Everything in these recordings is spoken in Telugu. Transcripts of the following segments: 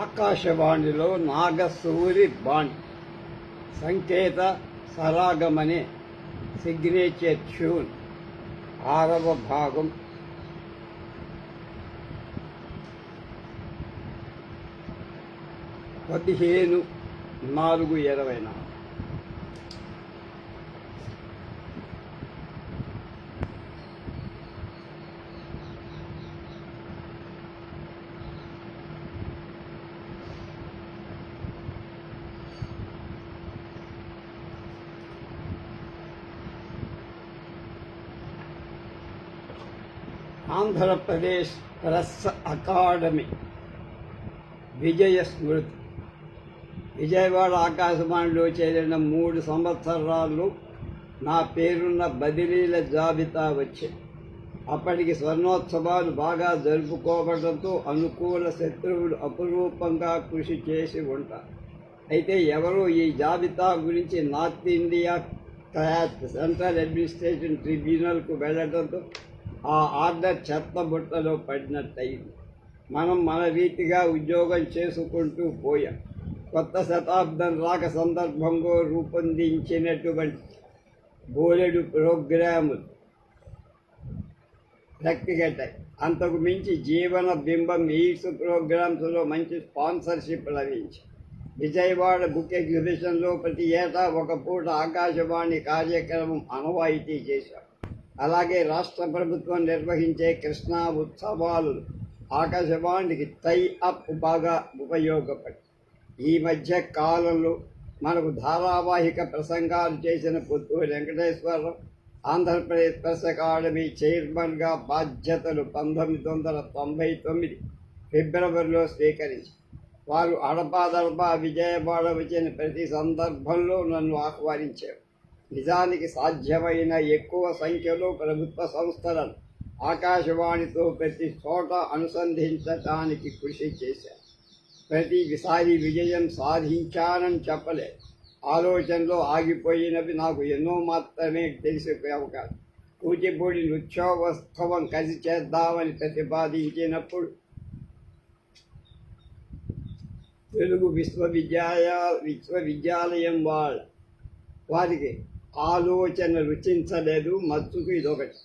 ఆకాశవాణిలో నాగసూరి బాణి. సంకేత సరాగమనే సిగ్నేచర్ ట్యూన్ ఆరవ భాగం. పదిహేను నాలుగు ఇరవై నాలుగు. Andhra Pradesh press academy. విజయ స్మృతి. విజయవాడ ఆకాశవాణిలో చేరిన మూడు సంవత్సరాలు నా పేరున్న బదిలీల జాబితా వచ్చింది. అప్పటికి స్వర్ణోత్సవాలు బాగా జరుపుకోవడంతో అనుకూల శత్రువులు అపురూపంగా కృషి చేసి ఉంటారు. అయితే ఎవరూ ఈ జాబితా గురించి నార్త్ ఇండియా సెంట్రల్ అడ్మినిస్ట్రేషన్ ట్రిబ్యునల్కు వెళ్ళడంతో ఆ ఆర్డర్ చెత్త బుట్టలో పడినట్టయింది. మనం మన రీతిగా ఉద్యోగం చేసుకుంటూ పోయాం. కొత్త శతాబ్దం రాక సందర్భంగా రూపొందించినటువంటి బోలెడు ప్రోగ్రాములు వ్యక్తిగతాయి అంతకు మించి జీవన బింబం ఈడ్స్ ప్రోగ్రామ్స్లో మంచి స్పాన్సర్షిప్ లభించి విజయవాడ బుక్ ఎగ్జిబిషన్లో ప్రతి ఏటా ఒక పూట ఆకాశవాణి కార్యక్రమం అనవాయితీ చేశాం. అలాగే రాష్ట్ర ప్రభుత్వం నిర్వహించే కృష్ణా ఉత్సవాలు ఆకాశవాణికి టై అప్ బాగా ఉపయోగపడి ఈ మధ్య కాలంలో మనకు ధారావాహిక ప్రసంగాలు చేసిన పుత్తూరు వెంకటేశ్వరరావు ఆంధ్రప్రదేశ్ ప్రెస్ అకాడమీ చైర్మన్గా బాధ్యతలు పంతొమ్మిది వందల తొంభై తొమ్మిది ఫిబ్రవరిలో స్వీకరించి వారు అడపాదడపా విజయవాడ వచ్చిన ప్రతి సందర్భంలో నన్ను ఆహ్వానించారు. నిజానికి సాధ్యమైన ఎక్కువ సంఖ్యలో ప్రభుత్వ సంస్థలను ఆకాశవాణితో ప్రతి చోట అనుసంధించటానికి కృషి చేశారు. ప్రతిసారి విజయం సాధించానని చెప్పలే ఆలోచనలో ఆగిపోయినవి నాకు ఎన్నో మాత్రమే తెలిసిపోయే అవకాశం. కూచిపూడి నృత్యోత్సవం కలిసి చేద్దామని ప్రతిపాదించినప్పుడు తెలుగు విశ్వవిద్యాలయ విశ్వవిద్యాలయం వాళ్ళ వారికి ఆలోచన రుచించలేదు మత్తుకు ఇదొకటి.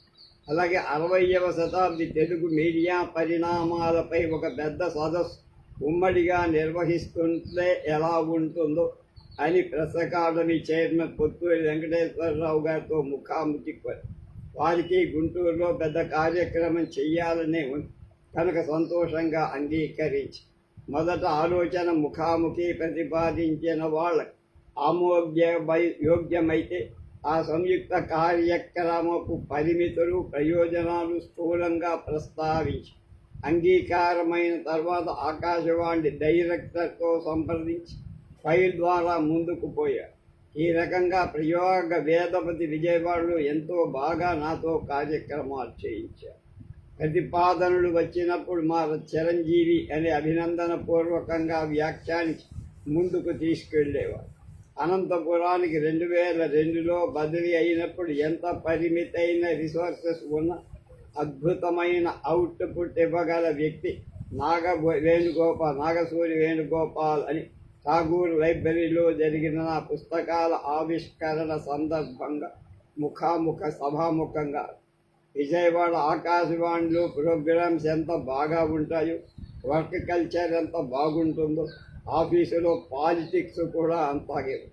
అలాగే అరవయవ శతాబ్ది తెలుగు మీడియా పరిణామాలపై ఒక పెద్ద సదస్సు ఉమ్మడిగా నిర్వహిస్తుంటే ఎలా ఉంటుందో అని press academy chairman Potturi Venkateswara Rao గారితో ముఖాముఖి వారికి గుంటూరులో పెద్ద కార్యక్రమం చెయ్యాలనే ఉంది కనుక సంతోషంగా అంగీకరించి మొదట ఆలోచన ముఖాముఖి ప్రతిపాదించిన వాళ్ళకి ఆమోగ్యమై యోగ్యమైతే ఆ సంయుక్త కార్యక్రమపు పరిమితులు ప్రయోజనాలు స్థూలంగా ప్రస్తావించి అంగీకారమైన తర్వాత ఆకాశవాణి డైరెక్టర్తో సంప్రదించి ఫైల్ ద్వారా ముందుకు పోయారు. ఈ రకంగా ప్రయోగ వేదపతి విజయవాడలో ఎంతో బాగా నాతో కార్యక్రమాలు చేయించారు. ప్రతిపాదనలు వచ్చినప్పుడు మా చిరంజీవి అనే అభినందన పూర్వకంగా వ్యాఖ్యానించి ముందుకు తీసుకెళ్ళేవారు అనంతపురానికి రెండు వేల రెండులో బదిలీ అయినప్పుడు ఎంత పరిమితైన రిసోర్సెస్ ఉన్న అద్భుతమైన అవుట్పుట్ ఇవ్వగల వ్యక్తి నాగ వేణుగోపాల్ నాగసూరి వేణుగోపాల్ అని ఠాగూర్ లైబ్రరీలో జరిగిన నా పుస్తకాల ఆవిష్కరణ సందర్భంగా ముఖాముఖ సభాముఖంగా విజయవాడ ఆకాశవాణిలో ప్రోగ్రామ్స్ ఎంత బాగా ఉంటాయో వర్క్ కల్చర్ ఎంత బాగుంటుందో ఆఫీసులో పాలిటిక్స్ కూడా అంతాగే.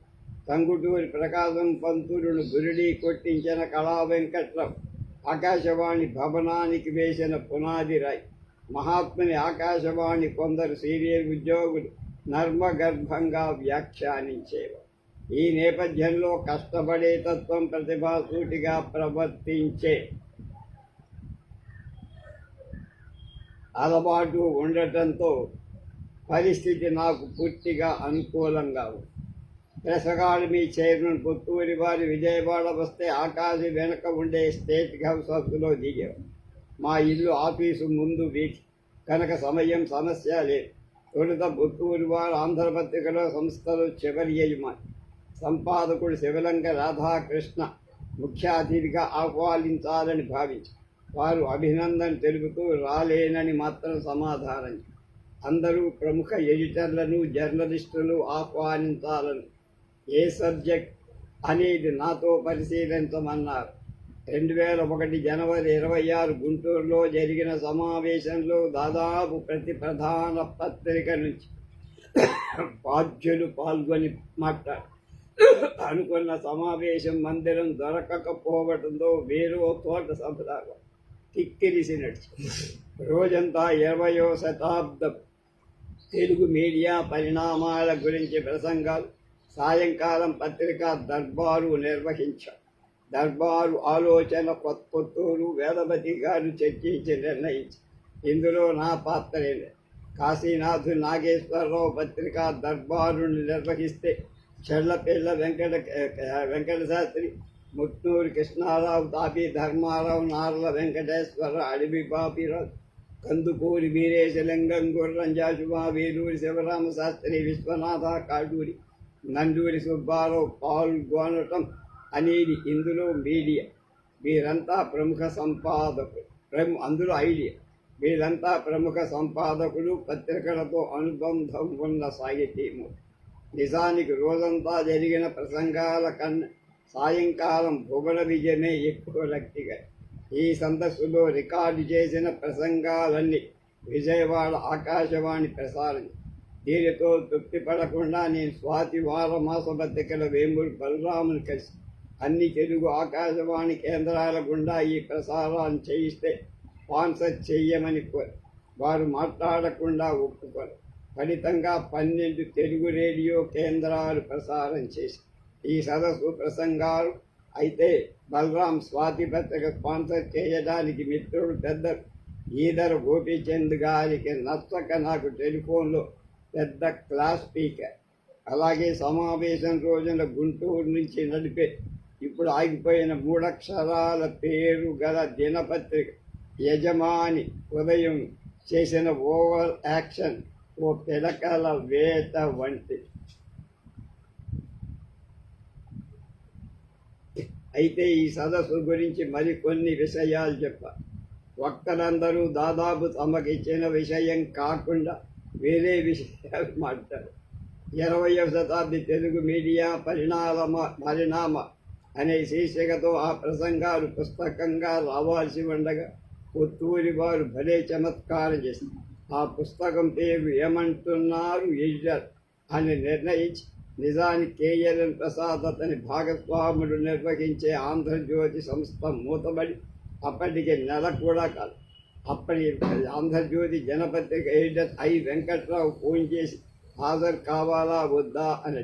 టంగుటూరి ప్రకాశం పంతులను గురిడి కొట్టించిన కళా వెంకట్రావు ఆకాశవాణి భవనానికి వేసిన పునాది రాయి. మహాత్ముని ఆకాశవాణి కొందరు సీనియర్ ఉద్యోగులు నర్మగర్భంగా వ్యాఖ్యానించేవారు. ఈ నేపథ్యంలో కష్టపడే తత్వం ప్రతిభాసూటిగా ప్రవర్తించే అలవాటు ఉండటంతో పరిస్థితి నాకు పూర్తిగా అనుకూలంగా ఉంది ప్రెస్ మీ చైర్మన్ పుత్తూరి వారి విజయవాడ వస్తే ఆకాశి వెనక ఉండే స్టేట్ హౌస్ హౌస్లో దిగాం. మా ఇల్లు ఆఫీసు ముందు వీటి కనుక సమయం సమస్య లేదు. తొలుత పుత్తూరి వారు ఆంధ్రపత్రికలో సంస్థలు చివరి యజమాని. సంపాదకుడు శివలంక రాధాకృష్ణ ముఖ్య అతిథిగా ఆహ్వానించాలని భావించి. వారు అభినందన తెలుపుతూ రాలేనని మాత్రం సమాధానం అందరూ ప్రముఖ ఎడిటర్లను జర్నలిస్టులు ఆహ్వానించాలని. ఏ సబ్జెక్ట్ అనేది నాతో పరిశీలించమన్నారు. రెండు వేల ఒకటి జనవరి ఇరవై ఆరు గుంటూరులో జరిగిన సమావేశంలో దాదాపు ప్రతి ప్రధాన పత్రిక నుంచి బాధ్యులు పాల్గొని మాట్లాడు అనుకున్న సమావేశం మందిరం దొరకకపోవడంతో వేరో తోట సంప్రదాయం తిక్కిరిసినట్టు రోజంతా ఇరవయో శతాబ్దం తెలుగు మీడియా పరిణామాల గురించి ప్రసంగాలు సాయంకాలం పత్రికా దర్బారు నిర్వహించారు. దర్బారు ఆలోచన కొత్తూరు వేదవతి గారు చర్చించి నిర్ణయించారు. ఇందులో నా పాత్రే కాశీనాథ్ నాగేశ్వరరావు పత్రికా దర్బారును నిర్వహిస్తే చెళ్ళపిల్ల వెంకట వెంకట శాస్త్రి ముట్నూరు కృష్ణారావు తాపి ధర్మారావు నార్ల వెంకటేశ్వర అడవి బాపిరావు కందుకూరి వీరేశలింగం గుర్రం జాషువా వేలూరి శివరామ శాస్త్రి విశ్వనాథ కాడూరి నందూరి సుబ్బారావు పాల్గొనటం అనేది ఇందులో మీడియా వీరంతా ప్రముఖ సంపాదకులు. ప్రము అందులో ఐడియా వీరంతా ప్రముఖ సంపాదకులు. పత్రికలతో అనుబంధం ఉన్న సాహిత్యము నిజానికి రోజంతా జరిగిన ప్రసంగాల కన్నా సాయంకాలం భువన విజయమే ఎక్కువ లక్తిగా ఈ సందస్సులో రికార్డు చేసిన ప్రసంగాలన్నీ విజయవాడ ఆకాశవాణి ప్రసారం. దీనితో తృప్తి పడకుండా నేను స్వాతి వార మాస పత్రికల వేమూరు బలరాముని కలిసి అన్ని తెలుగు ఆకాశవాణి కేంద్రాల గుండా ఈ ప్రసారాన్ని చేయిస్తే స్పాన్సర్ చెయ్యమని కోరు. వారు మాట్లాడకుండా ఒప్పుకోరు. ఫలితంగా పన్నెండు తెలుగు రేడియో కేంద్రాలు ప్రసారం చేసి ఈ సదస్సు ప్రసంగాలు అయితే బలరాం స్వాతి పత్రిక స్పాన్సర్ చేయడానికి మిత్రుడు పెద్ద ఈదర గోపీచంద్ గారికి నచ్చక నాకు టెలిఫోన్లో పెద్ద క్లాస్ స్పీకర్. అలాగే సమావేశం రోజున గుంటూరు నుంచి నడిపే ఇప్పుడు ఆగిపోయిన మూడక్షరాల పేరు గల దినపత్రిక యజమాని ఉదయం చేసిన ఓవర్ యాక్షన్ ఓ పిలకల వేట వంటి అయితే ఈ సదస్సు గురించి మరికొన్ని విషయాలు చెప్పారు వక్తలందరూ దాదాపు తమకు ఇచ్చిన విషయం కాకుండా వేరే విషయాలు మాట్లాడారు ఇరవయవ శతాబ్ది తెలుగు మీడియా పరిణామ పరిణామ అనే శీర్షికతో ఆ ప్రసంగాలు పుస్తకంగా రావాల్సి ఉండగా పుత్తూరి వారు భలే చమత్కారం చేసింది ఆ పుస్తకం పేరు ఏమంటున్నారు ఎడిటర్ అని నిర్ణయించి నిజానికి కేఎల్ఎన్ ప్రసాద్ అతని భాగస్వాముడు నిర్వహించే ఆంధ్రజ్యోతి సంస్థ మూతబడి అప్పటికి నెల కూడా కాదు. అప్పటి ఆంధ్రజ్యోతి జనపత్రిక ఎడిటర్ ఐ వెంకట్రావు ఫోన్ చేసి హాజరు కావాలా వద్దా? అని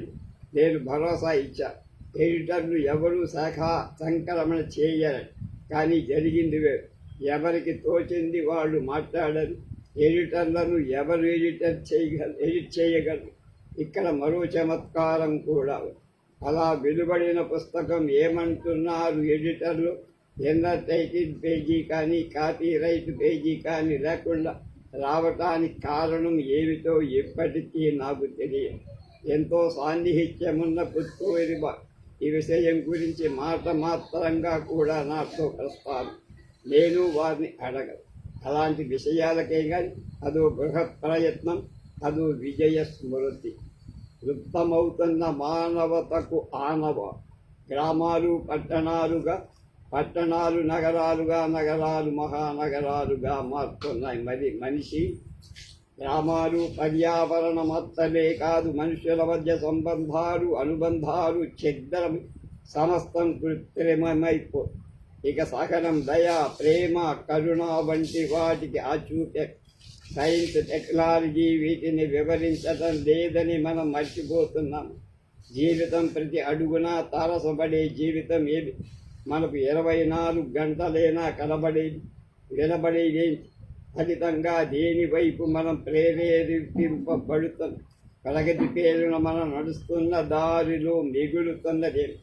నేను భరోసా ఇచ్చా. ఎడిటర్లు ఎవరూ శాఖ సంక్రమణ చేయరని. కానీ జరిగింది వేరు. ఎవరికి తోచింది వాళ్ళు మాట్లాడరు. ఎడిటర్లను ఎవరు ఎడిటర్ చేయగలరు ఎడిట్ చేయగలరు? ఇక్కడ మరో చమత్కారం కూడా. అలా వెలువడిన పుస్తకం ఏమంటున్నారు ఎడిటర్లు? ఎన్న టైటిల్ పేజీ కానీ కాపీ రైట్ పేజీ కానీ లేకుండా రావటానికి కారణం ఏమిటో ఎప్పటికీ నాకు తెలియదు. ఎంతో సాన్నిహిత్యమున్న పుత్తూరి ఈ విషయం గురించి మాట మాత్రంగా కూడా నాతో ప్రస్తావన నేను వారిని అడగను. అలాంటి విషయాలకే కానీ అదో బృహత్ ప్రయత్నం అదో విజయ స్మృతి. లుప్తమవుతున్న మానవతకు ఆనవ. గ్రామాలు పట్టణాలుగా పట్టణాలు నగరాలుగా నగరాలు మహానగరాలుగా మారుతున్నాయి. మరి మనిషి గ్రామాలు పర్యావరణ పర్యావరణమత్తలే కాదు మనుషుల మధ్య సంబంధాలు అనుబంధాలు ఛిద్రం సమస్తం కృత్రిమమైపో. ఇక సహనం దయ ప్రేమ కరుణ వంటి వాటికి ఆచూక్య సైన్స్ టెక్నాలజీ వీటిని వివరించడం లేదని మనం మర్చిపోతున్నాం. జీవితం ప్రతి అడుగున తారసపడే జీవితం ఏది? మనకు ఇరవై నాలుగు గంటలైనా కనబడేది వినబడేదేంటి ఫలితంగా దేని వైపు మనం ప్రేరేపింపబడుతున్న? ప్రగతి పేరున మనం నడుస్తున్న దారిలో మిగులుతున్నదేమి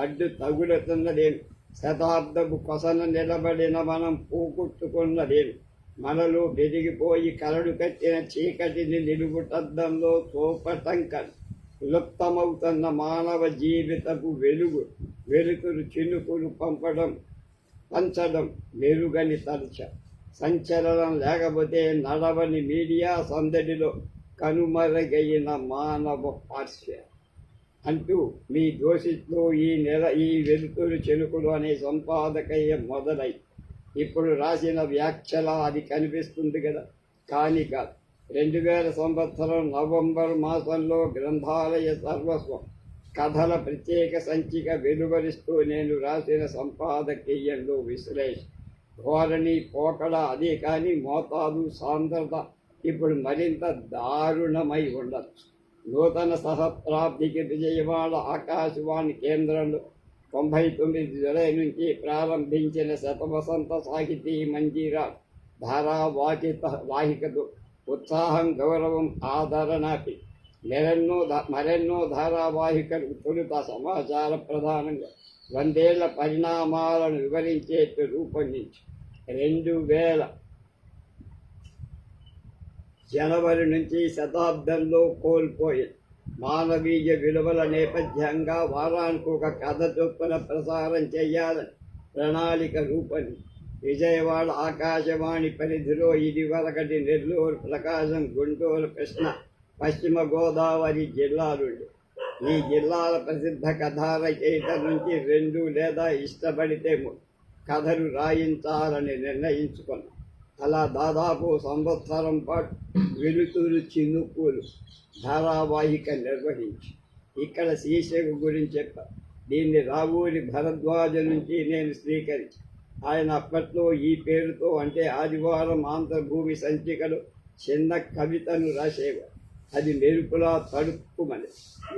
అడ్డు తగులుతున్నదేమి శతాబ్దపు కొసన నిలబడిన మనం పోగొట్టుకున్నదేమి మనలో పెరిగిపోయి కలడు కట్టిన చీకటిని నిలుగుటద్దంలో తోపటంకం లుప్తమవుతున్న మానవ జీవితపు వెలుగు వెలుతురు చినుకులు పంపడం పంచడం మెరుగని తరచ. సంచలనం లేకపోతే నడవని మీడియా సందడిలో కనుమరుగైన మానవ పార్శ్వ. అంటూ మీ దోషితో ఈ నెల ఈ వెలుతురు చెలుకులు అనే సంపాదకయ్య మొదలై ఇప్పుడు రాసిన వ్యాఖ్యల అది కనిపిస్తుంది కదా. కానీ కాదు. రెండు వేల సంవత్సరం నవంబర్ మాసంలో గ్రంథాలయ సర్వస్వం కథల ప్రత్యేక సంచిక వెలువరిస్తూ నేను రాసిన సంపాదకీయంలో విశ్లేష ధోరణి పోకడ అదే కానీ మోతాదు సాంద్రత ఇప్పుడు మరింత దారుణమై ఉండొచ్చు. నూతన సహస్రాబ్దికి విజయవాడ ఆకాశవాణి కేంద్రంలో తొంభై తొమ్మిది జులై నుంచి ప్రారంభించిన శతవసంత సాహితీ మంజీర ధారావాహిక వాహికతో ఉత్సాహం గౌరవం ఆదరణకి మరెన్నో మరెన్నో ధారావాహికలు తొలుత సమాచార ప్రధానంగా వందేళ్ళ పరిణామాలను వివరించేట్టు రూపొందించి. రెండు వేల జనవరి నుంచి శతాబ్దంలో కోల్పోయింది మానవీయ విలువల నేపథ్యంగా వారానికి ఒక కథ చొప్పున ప్రసారం చేయాలని ప్రణాళిక రూపం. విజయవాడ ఆకాశవాణి పరిధిలో ఇదివరకటి నెల్లూరు ప్రకాశం గుంటూరు కృష్ణ పశ్చిమ గోదావరి జిల్లాలుండి ఈ జిల్లాల ప్రసిద్ధ కథా రచయిత నుంచి రెండు లేదా ఇష్టపడితే కథలు రాయించాలని నిర్ణయించుకున్నాం. అలా దాదాపు సంవత్సరం పాటు వెలుతురు చినుకులు ధారావాహిక నిర్వహించి. ఇక్కడ శీర్షకు గురించి చెప్పారు దీన్ని రావూరి భరద్వాజ నుంచి నేను స్వీకరించి. ఆయన అప్పట్లో ఈ పేరుతో అంటే ఆదివారం ఆంధ్రభూమి సంచికలు చిన్న కవితను రాసేవారు. అది మెరుపులా తడుపుమని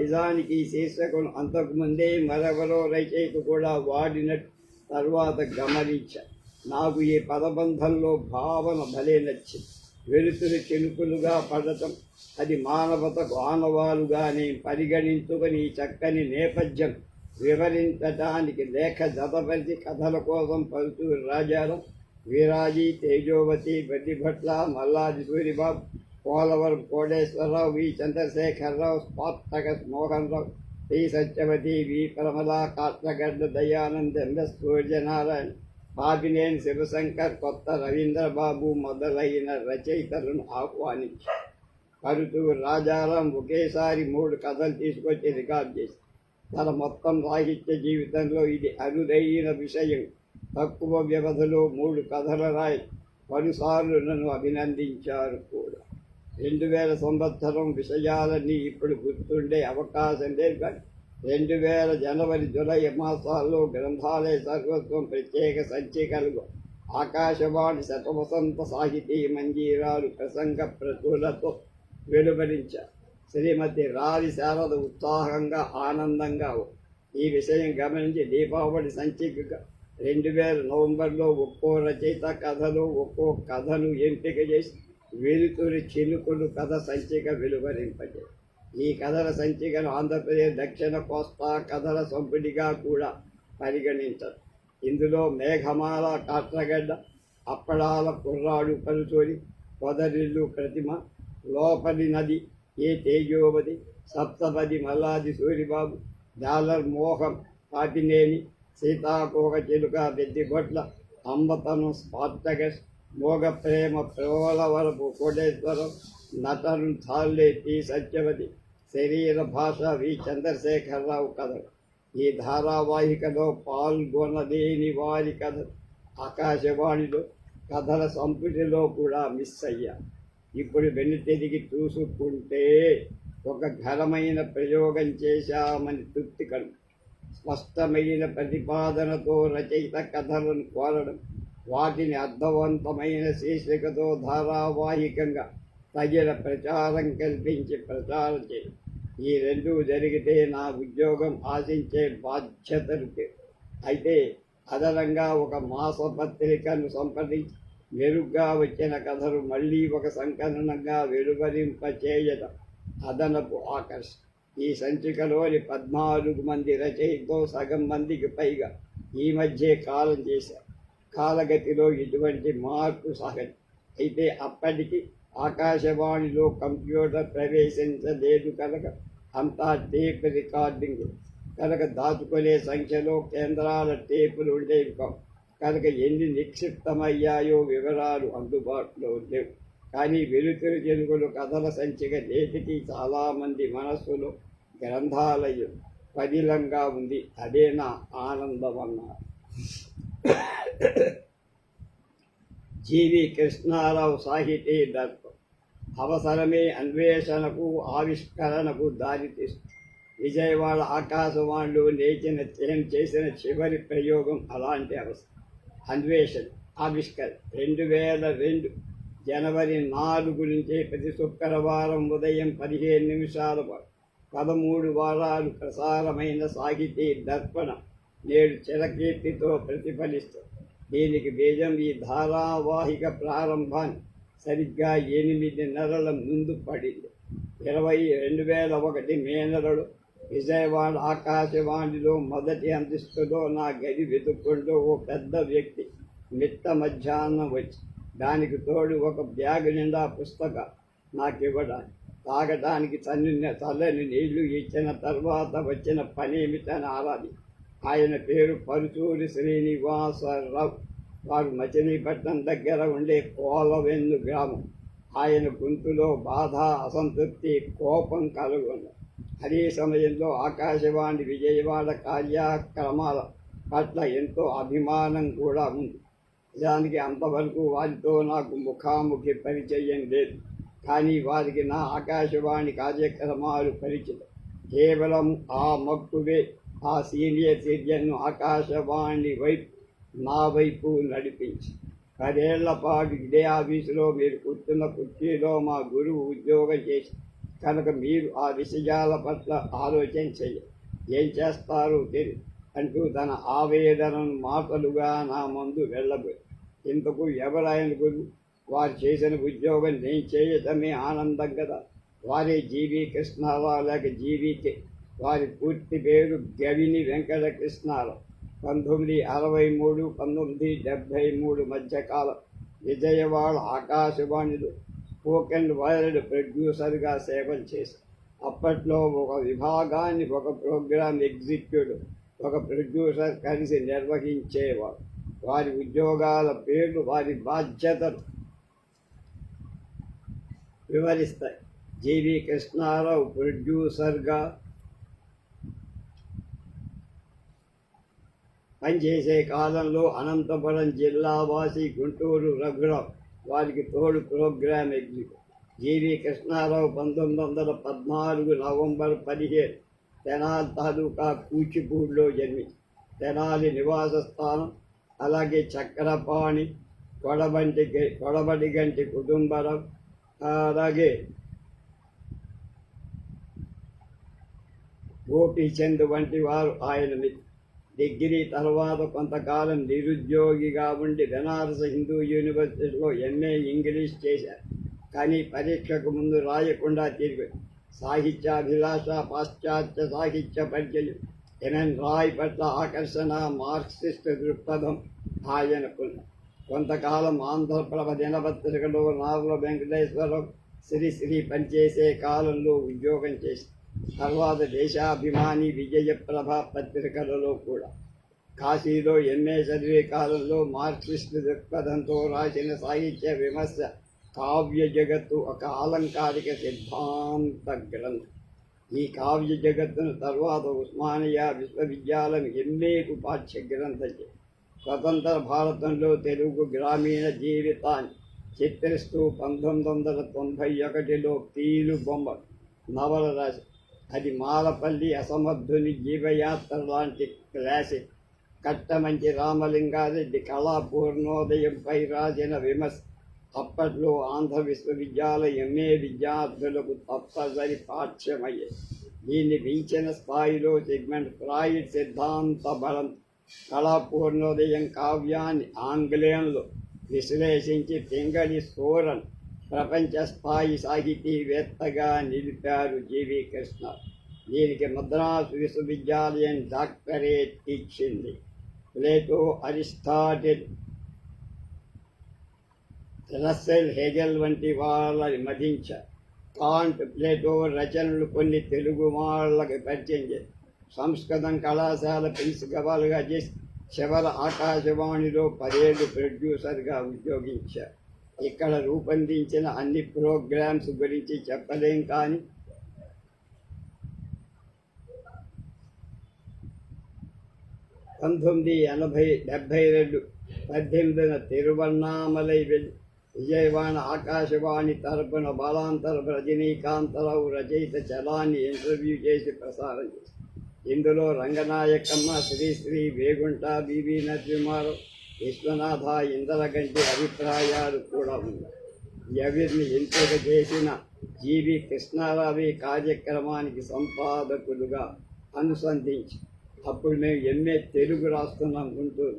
నిజానికి ఈ శీర్షకును అంతకుముందే మరెవరో రచయిత కూడా వాడినట్టు తర్వాత గమనించాను నాకు ఈ పదబంధంలో భావన భలే నచ్చింది. వెలుతురు చెనుకులుగా పడటం అది మానవతకు ఆనవాలుగా నేను పరిగణించుకొని ఈ చక్కని నేపథ్యం వివరించటానికి లేఖ జతపరిచి కథల కోసం పలుతూరు రాజారాం వీరాజీ తేజోవతి బడ్డిభట్ల మల్లాది సూరిబాబు పోలవరం కోటేశ్వరరావు వి. చంద్రశేఖరరావు స్పాత్తక మోహన్ రావు శ్రీ సత్యవతి వి. ప్రమలా కాట్లగడ్డ దయానంద్ ఎంఎస్ సూర్యనారాయణ బాబినేని శివశంకర్ కొత్త రవీంద్రబాబు మొదలైన రచయితలను ఆహ్వానించి పరుచూరు రాజారాం ఒకేసారి మూడు కథలు తీసుకొచ్చి రికార్డ్ చేసి తన మొత్తం సాహిత్య జీవితంలో ఇది అరుదైన విషయం. తక్కువ వ్యవధిలో మూడు కథల రాయి పలుసార్లు నన్ను అభినందించారు కూడా. రెండు వేల సంవత్సరం విషయాలన్నీ ఇప్పుడు గుర్తుండే అవకాశం లేదు కానీ రెండు వేల జనవరి జులై మాసాల్లో గ్రంథాలయ సర్వత్వం ప్రత్యేక సంచికలు ఆకాశవాణి శతవసంత సాహితీ మంజీరాలు ప్రసంగ ప్రతులతో వెలువరించారు శ్రీమతి రావి శారద ఉత్సాహంగా ఆనందంగా ఉంది. ఈ విషయం గమనించి దీపావళి సంచిక రెండు వేల నవంబర్లో ఒక్కో రచయిత కథలు ఒక్కో కథను ఎంపిక చేసి వెలుతురి చిలుకులు కథ సంచిక వెలువరింపజేసి ఈ కథల సంచికను ఆంధ్రప్రదేశ్ దక్షిణ కోస్తా కథల సొంపిడిగా కూడా పరిగణించారు. ఇందులో మేఘమాల కాట్రగడ్డ అప్పడాల కుర్రాడు పలుచోరి పొదరిల్లు ప్రతిమ లోపలి నది ఏ తేజోవతి సప్తపది మల్లాది సూరిబాబు డాలర్ మోహం పాపినేని సీతాకోక చెలుక బెద్దిగొట్ల అంబతనం స్పార్టగస్ మోగ ప్రేమ ప్రోలవరపు కోటేశ్వరం నటను థాల్లే టీ సత్యవతి శరీర భాష వి చంద్రశేఖరరావు కథలు. ఈ ధారావాహికలో పాల్గొనలేని వారి కథ ఆకాశవాణిలో కథల సంపుటిలో కూడా మిస్ అయ్యా. ఇప్పుడు వెనుతిరిగి చూసుకుంటే ఒక ఘనమైన ప్రయోగం చేశామని తృప్తి కలు స్పష్టమైన ప్రతిపాదనతో రచయిత కథలను కోరడం వాటిని అర్థవంతమైన శీర్షికతో ధారావాహికంగా తగిన ప్రచారం కల్పించి ప్రచారం చేయడం ఈ రెండు జరిగితే నా ఉద్యోగం ఆశించే బాధ్యతలు అయితే అదనంగా ఒక మాసపత్రికను సంప్రదించి మెరుగ్గా వచ్చిన కథలు మళ్ళీ ఒక సంకలనంగా వెలువరింపచేయడం అదనపు ఆకర్షణ. ఈ సంచికలోని పద్నాలుగు మంది రచయితతో సగం మందికి పైగా ఈ మధ్య కాలం చేశారు. కాలగతిలో ఇటువంటి మార్పు సహజం. అయితే అప్పటికి ఆకాశవాణిలో కంప్యూటర్ ప్రవేశించలేదు కనుక అంతా టేప్ రికార్డింగ్. కనుక దాచుకునే సంఖ్యలో కేంద్రాల టేపులు ఉండేవి కావు కనుక ఎన్ని నిక్షిప్తమయ్యాయో వివరాలు అందుబాటులో లేవు. కానీ వెలుతురు జనుగులు కథల సంచిక నేటికి చాలామంది మనస్సులో గ్రంథాలయం పదిలంగా ఉంది. అదే నా ఆనందం అన్నారు జీవి కృష్ణారావు సాహితీ దర్పం. అవసరమే అన్వేషణకు ఆవిష్కరణకు దారితీస్తుంది విజయవాడ ఆకాశవాణిలో నేచిన నేను చేసిన చివరి ప్రయోగం అలాంటి అవసరం. అన్వేషణ ఆవిష్కరణ. రెండు వేల రెండు జనవరి నాలుగు నుంచి ప్రతి శుక్రవారం ఉదయం పదిహేను నిమిషాల పాటు పదమూడు వారాలు ప్రసారమైన సాహితీ దర్పణ నేడు చిరకీర్తితో ప్రతిఫలిస్తుంది. దీనికి బీజం ఈ ధారావాహిక ప్రారంభాన్ని సరిగ్గా ఎనిమిది నెలల ముందు పడింది. ఇరవై రెండు వేల ఒకటి మే నెలలో విజయవాడ ఆకాశవాణిలో మొదటి అంతస్తులో నా గది వెతుక్కుంటూ ఓ పెద్ద వ్యక్తి మిట్ట మధ్యాహ్నం వచ్చి దానికి తోడు ఒక బ్యాగ్ నిండా పుస్తక నాకు ఇవ్వడానికి తాగడానికి చల్లని చల్లని నీళ్ళు ఇచ్చిన తర్వాత వచ్చిన పని ఏమిటని ఆరాది. ఆయన పేరు పరుచూరి శ్రీనివాసరావు. వారు మచిలీపట్నం దగ్గర ఉండే కోలవెన్ను గ్రామం. ఆయన గొంతులో బాధ అసంతృప్తి కోపం కలుగును. అదే సమయంలో ఆకాశవాణి విజయవాడ కార్యక్రమాల పట్ల ఎంతో అభిమానం కూడా ఉంది. నిజానికి అంతవరకు వారితో నాకు ముఖాముఖి పరిచయం లేదు. కానీ వారికి నా ఆకాశవాణి కార్యక్రమాలు పరిచయం కేవలం ఆ మక్కువే ఆ సీనియర్ సిటిజన్ను ఆకాశవాణి వైపు నా వైపు నడిపించి. పదేళ్ళ పాటు ఇదే ఆఫీసులో మీరు కూర్చున్న కుర్చీలో మా గురువు ఉద్యోగం చేసి కనుక మీరు ఆ విషయాల పట్ల ఆలోచన చెయ్యాలి ఏం చేస్తారో తెలియదు అంటూ తన ఆవేదనను మాటలుగా నా ముందు వెళ్ళబోయి. ఇంతకు ఎవరాయన గురువు? వారు చేసిన ఉద్యోగం నేను చేయటమే ఆనందం కదా. వారే జీవి కృష్ణారావు లేక జీవికే వారి పూర్తి పేరు గవిని వెంకట కృష్ణారావు పంతొమ్మిది అరవై మూడు పంతొమ్మిది డెబ్భై మూడు మధ్యకాలం విజయవాడ ఆకాశవాణిలో స్పోకెన్ వైల్డ్ ప్రొడ్యూసర్గా సేవలు చేశారు అప్పట్లో ఒక విభాగాన్ని ఒక ప్రోగ్రామ్ ఎగ్జిక్యూటివ్ ఒక ప్రొడ్యూసర్ కలిసి నిర్వహించేవారు. వారి ఉద్యోగాల పేర్లు వారి బాధ్యతలు వివరిస్తాయి. జీవి కృష్ణారావు ప్రొడ్యూసర్గా పనిచేసే కాలంలో అనంతపురం జిల్లావాసి గుంటూరు రఘురావు వారికి తోడు ప్రోగ్రామ్ ఎగ్జిక్యూటివ్ జీవి కృష్ణారావు పంతొమ్మిది వందల పద్నాలుగు నవంబర్ పదిహేను తెనాలి తాలూకా కూచిపూడిలో జన్మించి తెనాలి నివాస స్థానం అలాగే చక్రపాణి కొడబంటి కొడబడి గంటి కుటుంబరం అలాగే గోపీచంద్ వంటి వారు ఆయన మిత్రులు. డిగ్రీ తర్వాత కొంతకాలం నిరుద్యోగిగా ఉండి బెనారస్ హిందూ యూనివర్సిటీలో ఎంఏ ఇంగ్లీష్ చేశారు కానీ పరీక్షకు ముందు రాయకుండా తిరిగి సాహిత్యాభిలాష పాశ్చాత్య సాహిత్య పరిచయం ఎన్ఎన్ రాయ్ పట్ల ఆకర్షణ మార్క్సిస్ట్ దృక్పథం ఆయనకున్న కొంతకాలం ఆంధ్రప్రభ దినపత్రికలో నార్ల వెంకటేశ్వరరావు శ్రీశ్రీ పనిచేసే కాలంలో ఉద్యోగం చేసి తర్వాత దేశాభిమాని విజయప్రభ పత్రికలలో కూడా. కాశీలో ఎంఏ చదివే కాలంలో మార్క్సిస్ట్ దృక్పథంతో రాసిన సాహిత్య విమర్శ కావ్య జగత్తు ఒక ఆలంకారిక సిద్ధాంత గ్రంథం. ఈ కావ్య జగత్తును తర్వాత ఉస్మానియా విశ్వవిద్యాలయం ఎంఏకు పాఠ్య గ్రంథం స్వతంత్ర భారతంలో తెలుగు గ్రామీణ జీవితాన్ని చిత్రిస్తూ పంతొమ్మిది వందల తొంభై ఒకటిలో తీలు బొమ్మ నవల రాశారు అది మాలపల్లి అసమర్థుని జీవయాత్ర లాంటి క్లాసిక్. కట్టమంచి రామలింగారెడ్డి కళా పూర్ణోదయంపై రాసిన విమర్శ. అప్పట్లో ఆంధ్ర విశ్వవిద్యాలయం ఎంఏ విద్యార్థులకు తప్పసరి పాఠ్యమయ్యే. దీన్ని మించిన స్థాయిలో సిగ్మెంట్ ఫ్రాయిడ్ సిద్ధాంత బలం. కళాపూర్ణోదయం కావ్యాన్ని ఆంగ్లేయంలో విశ్లేషించి పింగళి సోరన్. ప్రపంచ స్థాయి సాహితీవేత్తగా నిలిపారు జీవి కృష్ణ. దీనికి మద్రాసు విశ్వవిద్యాలయం డాక్టరేట్ ఇచ్చింది. ప్లేటో అరిస్టాటిల్ రస్సెల్ హెగెల్ వంటి వాళ్ళని మధించ కాంట్ ప్లేటో రచనలు కొన్ని తెలుగు వాళ్ళకి పరిచయం చేసి సంస్కృతం కళాశాల ప్రిన్సిపల్గా చేసి చివర ఆకాశవాణిలో పదేళ్ళు ప్రొడ్యూసర్గా ఉద్యోగించారు. ఇక్కడ రూపొందించిన అన్ని ప్రోగ్రామ్స్ గురించి చెప్పలేం కానీ పంతొమ్మిది ఎనభై డెబ్భై రెండు పద్దెనిమిదిన తిరువన్నామలై వెళ్ళి విజయవాడ ఆకాశవాణి తరపున బాలాంతర రజనీకాంతరావు రచయిత చలాన్ని ఇంటర్వ్యూ చేసి ప్రసారం చేశారు. ఇందులో రంగనాయకమ్మ శ్రీశ్రీ వేగుంట బీబీ నరసింహారావు విశ్వనాథ ఇందరగంటి అభిప్రాయాలు కూడా ఉన్నాయి. ఎవరిని ఎంపిక చేసిన జీవి కృష్ణారావి కార్యక్రమానికి సంపాదకులుగా అనుసంధించి అప్పుడు మేము ఎంఏ తెలుగు రాస్తున్నాం గుంటూరు.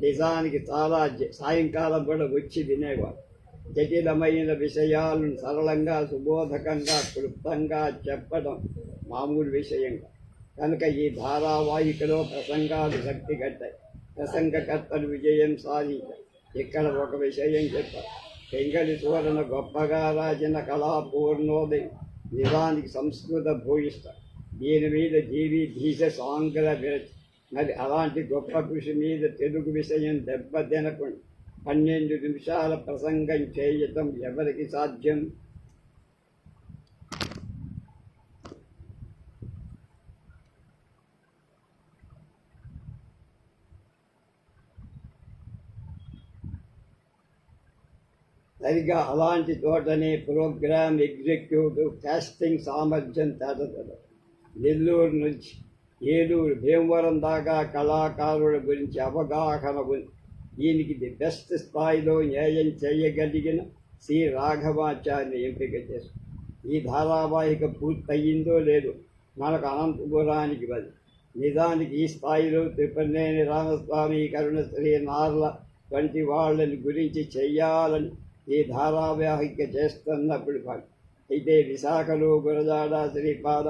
నిజానికి చాలా జ- సాయంకాలం కూడా వచ్చి వినేవారు. జటిలమైన విషయాలను సరళంగా సుబోధకంగా క్లుప్తంగా చెప్పడం మామూలు విషయంగా. కనుక ఈ ధారావాహికలో ప్రసంగాలు శక్తి ప్రసంగకర్తలు విజయం సాధించారు. ఇక్కడ ఒక విషయం చెప్పారు పెంగళి సూరన గొప్పగా రాసిన కళాపూర్ణోదయం నిజానికి సంస్కృత భూయిష్ట. దీని మీద జీవి భీష సాంగ్ల విరచి మరి అలాంటి గొప్ప కృషి మీద తెలుగు విషయం దెబ్బతినకుండా పన్నెండు నిమిషాల ప్రసంగం చేయటం ఎవరికి సాధ్యం? సరిగా అలాంటి చోటనే ప్రోగ్రామ్ ఎగ్జిక్యూటివ్ కాస్టింగ్ సామర్థ్యం తేటతడు నెల్లూరు నుంచి ఏలూరు భీమవరం దాకా కళాకారుల గురించి అవగాహన ఉంది. దీనికి ది బెస్ట్ స్థాయిలో న్యాయం చేయగలిగిన శ్రీ రాఘవాచార్య ఎంపిక చేశారు. ఈ ధారావాహిక పూర్తయిందో లేదో మనకు అనంతపురానికి వెళ్ళి నిజానికి ఈ స్థాయిలో త్రిపనేని రామస్వామి కరుణశ్రీ నార్ల వంటి వాళ్ళని గురించి చెయ్యాలని ఈ ధారావాహిక చేస్తున్నప్పుడు అయితే విశాఖలో గురజాడ శ్రీపాద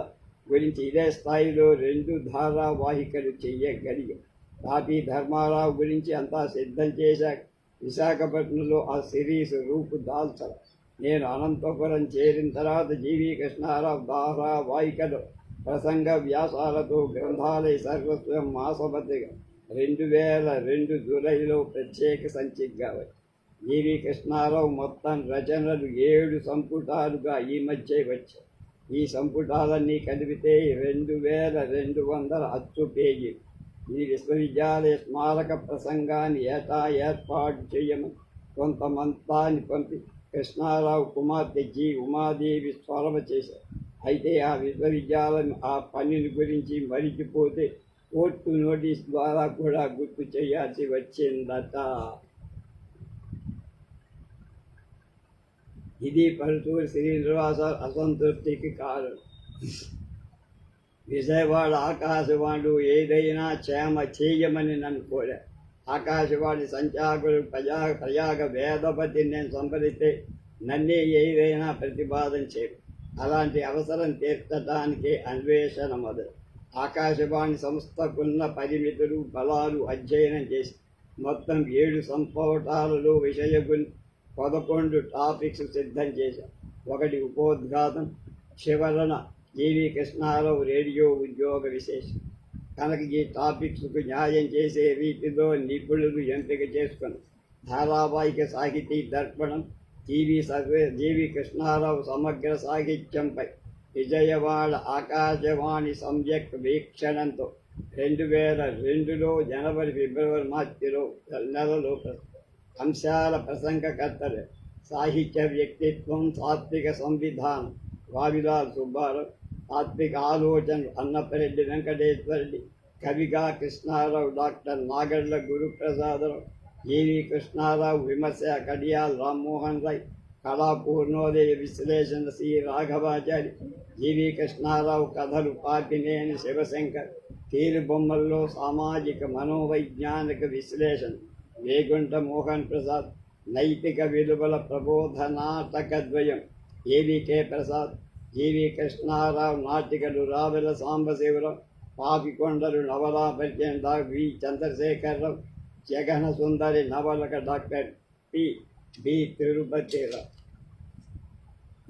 గురించి ఇదే స్థాయిలో రెండు ధారావాహికలు చెయ్యగలిగాం తాపీ ధర్మారావు గురించి అంతా సిద్ధం చేశాక విశాఖపట్నంలో ఆ సిరీస్ రూపు దాల్చరు. నేను అనంతపురం చేరిన తర్వాత జీవి కృష్ణారావు ధారావాహికలు ప్రసంగ వ్యాసాలతో గ్రంథాలయ సర్వస్వం మాసపత్రిక రెండు వేల రెండు జూలైలో ప్రత్యేక సంచికగా వచ్చి ఈవి కృష్ణారావు మొత్తం రచనలు ఏడు సంపుటాలుగా ఈ మధ్య వచ్చాయి. ఈ సంపుటాలన్నీ కలిపితే రెండు వేల రెండు వందల అచ్చు పేజీలు ఈ విశ్వవిద్యాలయ స్మారక ప్రసంగాన్ని ఏటా ఏర్పాటు చేయమని కొంతమంతాన్ని పంపి కృష్ణారావు కుమార్తె జి. ఉమాదేవి స్వరమ చేశారు. అయితే ఆ విశ్వవిద్యాలయం ఆ పనిని గురించి మరిచిపోతే కోర్టు నోటీస్ ద్వారా కూడా గుర్తు చేయాల్సి వచ్చిందట. ఇది పరుచూరు శ్రీనివాస అసంతృప్తికి కారణం. విజయవాడ ఆకాశవాణి ఏదైనా క్షేమ చేయమని నన్ను కోరా ఆకాశవాణి సంచాకులు ప్రజా ప్రయాగ వేదపతిని నేను సంపరిస్తే నన్నే ఏదైనా ప్రతిపాదన చేయరు. అలాంటి అవసరం తీర్చడానికి అన్వేషణ మొదలు. ఆకాశవాణి సంస్థకున్న పరిమితులు బలాలు అధ్యయనం చేసి మొత్తం ఏడు సంపుటాలలో విషయ పదకొండు టాపిక్స్ సిద్ధం చేశాం. ఒకటి ఉపోద్ఘాతం చివరన జీవి కృష్ణారావు రేడియో ఉద్యోగ విశేషం. కనుక ఈ టాపిక్స్కు న్యాయం చేసే రీతిలో నిపుణులు ఎంపిక చేసుకుని ధారావాహిక సాహితీ దర్పణం జీవి సర్వే జీవి కృష్ణారావు సమగ్ర సాహిత్యంపై విజయవాడ ఆకాశవాణి సంయుక్త వీక్షణంతో రెండు వేల రెండులో జనవరి ఫిబ్రవరి మార్చిలో నెలలో అంశాల ప్రసంగకర్తలు సాహిత్య వ్యక్తిత్వం తాత్విక సంవిధానం వావిలాల్ సుబ్బారావు తాత్విక ఆలోచనలు అన్నపరెడ్డి వెంకటేశ్వరరెడ్డి కవిగా కృష్ణారావు డాక్టర్ నాగర్ల గురుప్రసాదరావు జీవి కృష్ణారావు విమర్శ కడియాల్ రామ్మోహన్ రాయ్ కళాపూర్ణోదయ విశ్లేషణ శ్రీ రాఘవాచారి జీవి కృష్ణారావు కథలు పాపినేని శివశంకర్ తీరు బొమ్మల్లో సామాజిక మనోవైజ్ఞానిక విశ్లేషణ వేగుంట మోహన్ ప్రసాద్ నైతిక విలువల ప్రబోధనాటకద్వయం ఏవికే ప్రసాద్ జీవి కృష్ణారావు నాటికలు రావెల సాంబశివరావు పాపికొండలు నవలా పరిచయం డాక్టర్ వి చంద్రశేఖరరావు జగన సుందరి నవలక డాక్టర్ పి. బి. తిరుపతిరావు.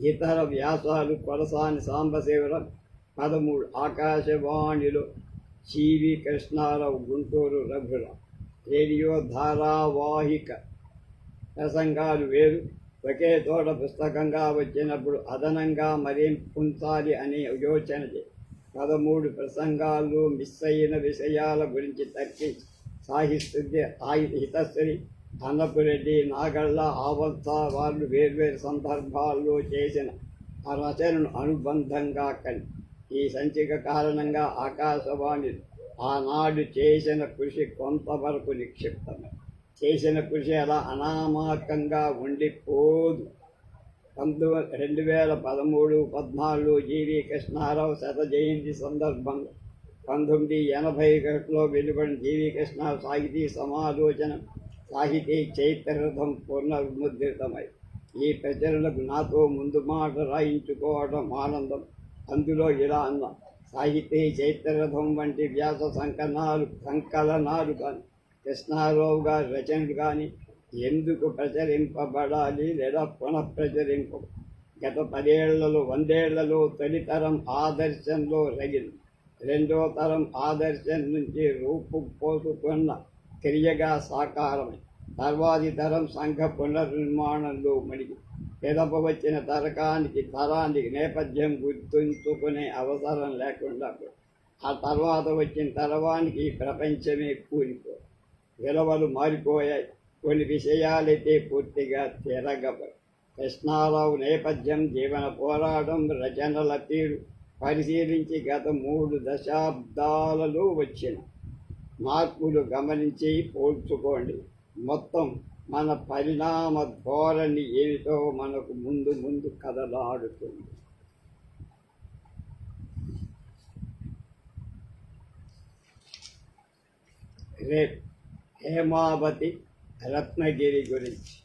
ఇతర వ్యాసాలు కొలసాని సాంబశివరావు పదమూడు ఆకాశవాణిలో జీవి కృష్ణారావు గుంటూరు రఘురావు. రేడియో ధారావాహిక ప్రసంగాలు వేరు. ఒకే తోట పుస్తకంగా వచ్చినప్పుడు అదనంగా మరేం పుంచాలి అనే యోచన చే పదమూడు ప్రసంగాల్లో మిస్ అయిన విషయాల గురించి తర్కి సాహిత్య హితశ్రీ అన్నపురెడ్డి నాగళ్ళ ఆవంత వాళ్ళు వేర్వేరు సందర్భాల్లో చేసిన ఆ రచనను అనుబంధంగా కలి ఈ సంచిక కారణంగా ఆకాశవాణి ఆనాడు చేసిన కృషి కొంతవరకు నిక్షిప్తమే. చేసిన కృషి అలా అనామకంగా ఉండిపోదు. పంతొమ్మిది రెండు వేల పదమూడు పద్నాలుగు జీవి కృష్ణారావు శత జయంతి సందర్భంగా పంతొమ్మిది ఎనభై ఒకటిలో వెలువడిన జీవి కృష్ణ సాహితీ సమాలోచన సాహితీ చైత్రరథం పునర్ముద్రితమై. ఈ ప్రచురణకు నాతో ముందు మాట రాయించుకోవడం ఆనందం. అందులో ఇలా అన్నా సాహితీ చైత్రరథం వంటి వ్యాస సంకలనాలు సంకలనాలు కానీ కృష్ణారావు గారి రచనలు కానీ ఎందుకు ప్రచురింపబడాలి లేదా పునః ప్రచురింప గత పదేళ్ళలో వందేళ్ళలో తొలితరం ఆదర్శంలో రగిలి రెండో తరం ఆదర్శం నుంచి రూపు పోసుకున్న క్రియగా సాకారమై తర్వాతి తరం సంఘ పునర్నిర్మాణంలో మడిగి పెదప వచ్చిన తరకానికి తరానికి నేపథ్యం గుర్తుంచుకునే అవసరం లేకుండా ఆ తర్వాత వచ్చిన తరవానికి ఈ ప్రపంచమే కూలిపో. విలువలు మారిపోయాయి కొన్ని విషయాలైతే పూర్తిగా తిరగబడి కృష్ణారావు నేపథ్యం జీవన పోరాటం రచనల తీరు పరిశీలించి గత మూడు దశాబ్దాలలో వచ్చిన మార్పులు గమనించి పోల్చుకోండి. మొత్తం మన పరిణామ ధోరణి ఏమిటో మనకు ముందు ముందు కదలాడుతుంది రేపు హేమావతి రత్నగిరి గురించి.